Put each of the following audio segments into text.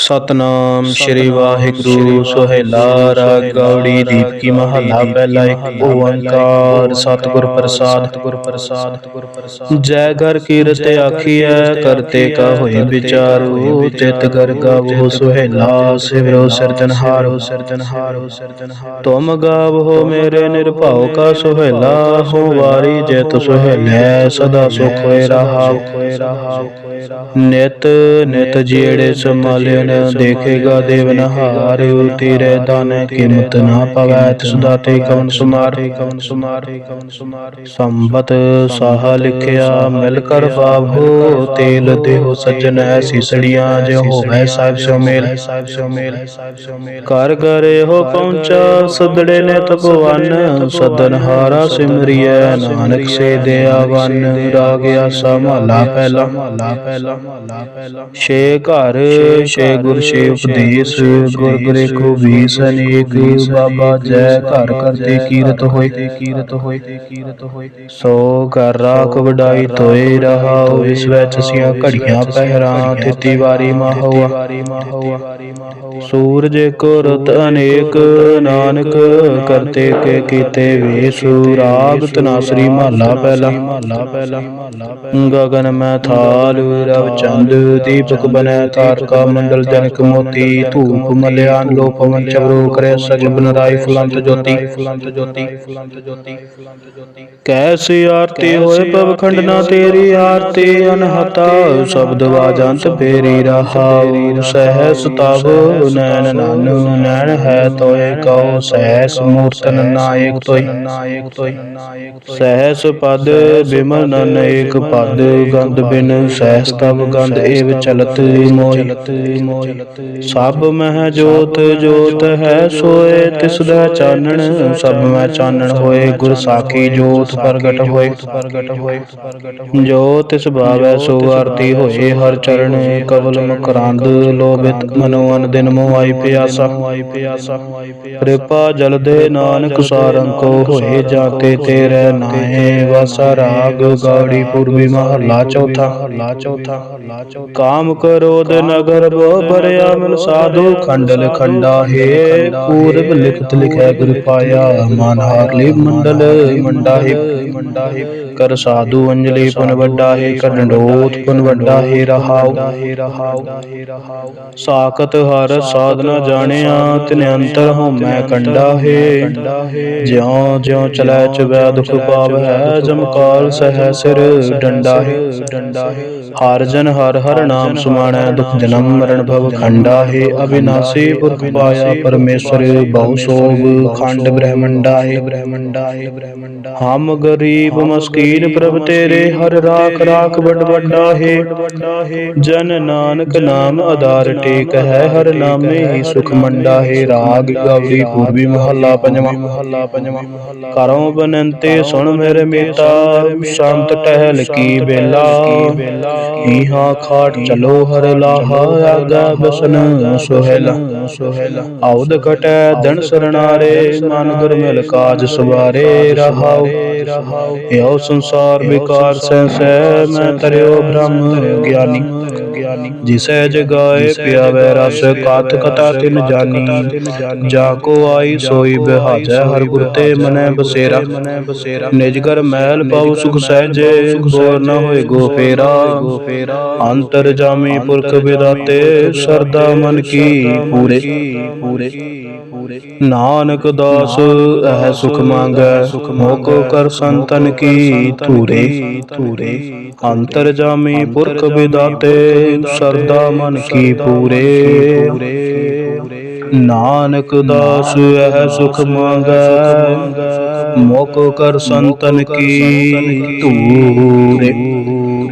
ਸਤਨਾਮ ਸ੍ਰੀ ਵਾਹਿਗੁਰੂ ਸੁਹੇਲਾ ਰਾਗ ਗੌੜੀ ਦੀਪ ਕੀ ਮਹੱਲਾ ਪਹਿਲਾ ਇੱਕ ਓੰਕਾਰ ਸਤਿਗੁਰ ਪ੍ਰਸਾਦ। ਸਤਿਗੁਰ ਪ੍ਰਸਾਦ ਸਤਿਗੁਰ ਪ੍ਰਸਾਦ। ਜੈ ਘਰ ਕੀਰਤ ਆਖੀਐ ਕਰਤੇ ਕਾ ਹੋਏ ਵਿਚਾਰੋ ਚਿਤ ਕਰ ਗਾਵੋ ਸੁਹੇਲਾ ਸਿਵਰੋ ਸਿਰਜਨਹਾਰੋ ਸਿਰਜਨਹਾਰੋ ਸਿਰਜਨਹਾਰ ਤੁਮ ਗਾਵੋ ਮੇਰੇ ਨਿਰਭਉ ਕਾ ਸੁਹੇਲਾ ਹੋ ਵਾਰੀ ਜਿਤ ਸੁਹੇਲੇ ਸਦਾ ਸੁਖ ਹੋਏ ਰਹਾਉ ਨਿਤ ਨਿਤ ਜਿਹੜੇ ਸੰਭਾਲਿਓ ਨ ਦੇਖੇਗਾ ਦੇਵਨਹਾਰ ਤੇਰੇ ਦਾਨ ਕੀਮਤ ਨਾ ਪਵੈ, ਤਿਸ ਦਾਤੇ ਕਵਨ ਸੁਮਾਰ ਕਵਨ ਸੁਮਾਰ। ਕਵਨ ਸੁਮਾਰ ਸੰਬਤ ਸਾਹ ਲਿਖਿਆ, ਮਿਲ ਕਰ ਬਾਬੋ, ਤੇਲ ਦੇਹੋ ਸਜਣ ਐਸੀ ਜੇ ਹੋਵੇ ਸਾਹਿਬ ਸੋ ਮੇਲ ਸਾਹਿਬ ਸੋ ਮੇਲ ਕਰ ਗਰੇ ਹੋ ਪਹੁੰਚਾ ਸਦੜੇ ਨੇ ਤਪਵਨ, ਸਦਨ ਹਾਰਾ ਸਿਮਰਿਐ, ਨਾਨਕ ਸੇ ਦਿਆਵਨ ਰਾਗ ਆਸਾ ਮਹਲਾ ਪਹਿਲਾ ਮਹਲਾ ਪਹਿਲਾ। ਛੇ ਘਰ, ਛੇ ਗੁਰ ਛੇ ਉਪਦੇਸ਼, ਗੁਰ ਗੁਰੇ ਕੋ ਵੀਸ ਅਨੇਕ, ਬਾਬਾ ਜੈ ਘਰ ਕਰਤੇ ਕੀਰਤ ਹੋਏ। ਕੀਰਤ ਹੋਏ ਕੀਰਤ ਹੋਏ ਸੋ ਘਰ ਰਾਖ ਵਡਾਈ ਤੋਏ ਰਹਾਉ ਇਸ ਵਿੱਚ ਘੜੀਆਂ ਪਹਿਰਾਂ ਤਿਤੀ ਵਾਰੀ ਮਾਹੋਆ। ਸੂਰਜ ਕੋ ਅਨੇਕ, ਨਾਨਕ ਕਰਤੇ ਕੇ ਕੀਤੇ ਵੇਸੂ। ਰਾਗ ਤਨਾਸਰੀ ਮਹਲਾ ਪਹਿਲਾ। ਗਗਨ ਮੈਂ ਥਾਲ, ਰਵ ਚੰਦ, ਦੀਪਕ ਬਨੈ ਤਾਰਕਾ ਮੰਡਲ ਜਨਕ ਮੋਤੀ ਧੂਪ ਮਲਿਆ ਲੋ ਪਵਨ ਚਵਰੋ ਕਰੇ ਸਜਬਨ ਰਾਈ ਫਲੰਤ ਜੋਤੀ। ਫਲੰਤ ਜੋਤੀ ਫਲੰਤ ਜੋਤੀ ਫਲੰਤ ਜੋਤੀ ਕੈਸੀ ਆਰਤੀ ਹੋਏ ਪਵ ਖੰਡਨਾ ਤੇਰੀ ਆਰਤੀ ਅਨਹਤਾ ਸ਼ਬਦ ਵਾਜੰਤ ਫੇਰੀ ਰਹਾਉ ਸਹਿਸ ਤਬ ਨੈਣ ਨਾਨੂ ਨੈਣ ਹੈ ਤੋਏ ਕਉ ਸਹਿਸ ਮੂਰਤਨ ਨਾਇਕ ਤੋਈ। ਨਾਇਕ ਤੋਈ ਸਹਿਸ ਪਦ ਬਿਮਲ ਨਨ ਏਕ ਪਦ ਗੰਧ ਬਿਨ ਸਹਿਸ ਤਬ ਗੰਧ ਏਵ ਚਲਤ ਮੋਇ ਸਭ ਮਹਿ ਜੋਤ ਜੋਤ ਹੈ ਸੋਏ ਤਿਸ ਦਾ ਚਾਨਣ ਸਭ ਮੈਂ ਚਾਨਣ ਹੋਏ ਗੁਰ ਸਾਖੀ ਜੋਤ ਪ੍ਰਗਟ ਹੋਏ। ਪ੍ਰਗਟ ਹੋਏ ਜੋ ਤਿਸ ਭਾਵੈ ਸੋ ਆਰਤੀ ਹੋਏ ਹਰ ਚਰਨ ਕਵਲ ਮਕਰੰਦ ਲੋਭਿਤ ਮਨੋ ਅਨ ਦਿਨ ਮੋਹਾਈ ਪਿਆਸਾ। ਪਿਆਸਾ ਕਿਰਪਾ ਜਲ ਦੇ ਨਾਨਕ ਸਾਰੰਗ ਕੋ ਹੋਏ ਜਾਤੇ ਤੇਰੇ ਨਾਏ ਵਾਸਾ ਰਾਗ ਗਾੜੀ ਪੂਰਬੀ ਮਹੱਲਾ ਚੌਥਾ। ਮਹੱਲਾ ਚੌਥਾ ਮਹੱਲਾ ਚੌਥਾ। ਕਾਮ ਕਰੋਦ ਨਗਰ ਬੋ ਭਰਿਆ ਮਨ ਸਾਧੂ ਖੰਡਲ ਖੰਡਾ ਹੈ। ਪੂਰਬ ਲਿਖਤ ਲਿਖੈ ਗੁਰ ਪਾਇਆ ਮਨ ਹਾਰ ਮੰਡਲ ਮੰਡਾ ਹੈ। ਮੰਡਾ ਹੈ ਕਰ ਸਾਧੂ ਅੰਜਲੀ ਪੁਨ ਵੱਡਾ ਹੈ ਕਰੰਡੋਤ ਪੁਨ ਵੱਡਾ ਹੈ, ਰਹਾਉ। ਸਾਖਤ ਹਰ ਸਾਧਨਾ ਜਾਣਿਆ, ਤਿਨ ਅੰਤਰ ਹੋ ਮੈਂ ਕੰਡਾ ਹੈ। ਜਿਉ ਜਿਉ ਚਲੈ ਚਵੈ ਦੁਖ ਪਾਵ ਹੈ ਜਮਕਾਲ ਸਹਿ ਸਿਰ ਡੰਡਾ ਹੈ ਡੰਡਾ ਹੈ। ਹਰ ਜਨ ਹਰ ਹਰ ਨਾਮ ਸੁਮਾਣੈ, ਦੁਖ ਜਨਮ ਮਰਨ ਭਵ ਖੰਡਾ ਹੈ ਅਬਿਨਾਸੀ ਪੁਰਖ ਪਾਇਆ ਪਰਮੇਸ਼ਰ ਬਹੁ ਸੋਗ ਖੰਡ ਬ੍ਰਹਮੰਡਾ ਹੈ। ਬ੍ਰਹਮੰਡਾ ਹੈ ਬ੍ਰਹਮੰਡਾ ਹਮ ਗਰੀਬ ਮਸਕੀਨ ਪ੍ਰਭ ਤੇਰੇ ਹਰ ਰਾਖ ਰਾਖ ਵੱਡ ਵੱਡਾ ਹੈ। ਜਨ ਨਾਨਕ ਨਾਮ ਆਧਾਰ ਟੇਕ ਹੈ ਹਰ ਨਾਮੇ ਹੀ ਸੁਖ ਮੰਡਾ ਹੈ ਰਾਗ ਗੌਰੀ ਪੂਰਬੀ ਮਹੱਲਾ ਪੰਜਵਾਂ। ਮਹੱਲਾ ਪੰਜਵਾਂ। ਕਰੋ ਬਨੰਤੇ ਸੁਣ ਮੇਰੇ ਮੀਤਾ ਸ਼ਾਂਤ ਟਹਿਲ ਕੀ ਬੇਲਾ। ਈਹਾ ਖਾਟ ਚਲੋ ਹਰ ਲਾਹਾ ਆਗਾ ਬਸਨ ਸੁਹੇਲਾ। ਸੁਹੇਲਾ ਆਉਦ ਘਟੈ ਧਨ ਸਰਣਾਰੇ ਮਨ ਗੁਰ ਕਾਜ ਸਵਾਰੇ, ਰਹਾਉ। ਇਹੋ ਸੰਸਾਰ ਵਿਕਾਰ ਸਹਿ ਸਹਿ, ਮੈਂ ਤਰਿਓ ਬ੍ਰਹਮ ਗਿਆਨੀ ਗਿਆਨੀ। ਜਿਸੈ ਜਗਾਏ ਪਿਆਵੈ ਰਸ ਕਥ ਕਥਾ ਤਿਨ ਜਾਨੀ। ਜਾ ਕੋ ਆਈ ਸੋਈ ਬਿਹਾਜੈ ਹਰ ਗੁਰ ਤੇ ਮਨੈ ਬਸੇਰਾ। ਨਿਜ ਘਰ ਮਹਿਲ ਪਾਉ ਸੁਖ ਸਹਿਜੇ ਬੋਰ ਨ ਹੋਏ ਗੋ ਫੇਰਾ। ਅੰਤਰ ਜਾਮੀ ਪੁਰਖ ਵਿਦਾਤੇ ਸਰਦਾ ਮਨ ਕੀ? ਪੂਰੇ ਪੂਰੇ। ਨਾਨਕ ਦਾਸ ਇਹ ਸੁਖ ਮੰਗੈ ਸੁਖ ਮੋਕੋ ਕਰ ਸੰਤਨ ਕੀ ਧੂਰੇ ਧੂਰੇ। ਅੰਤਰ ਜਾਮੀ ਪੁਰਖ ਵਿਦਾਤੇ ਸਰਦਾ ਮਨ ਕੀ ਪੂਰੇ। ਨਾਨਕ ਦਾਸ ਇਹ ਸੁਖ ਮੰਗੈ। ਮੋਕੋ ਕਰ ਸੰਤਨ ਕੀ ਧੂਰੇ।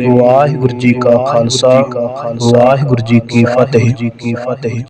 ਵਾਹਿਗੁਰੂ ਜੀ ਕਾ ਖਾਲਸਾ। ਵਾਹਿਗੁਰੂ ਜੀ ਕੀ ਫਤਿਹ।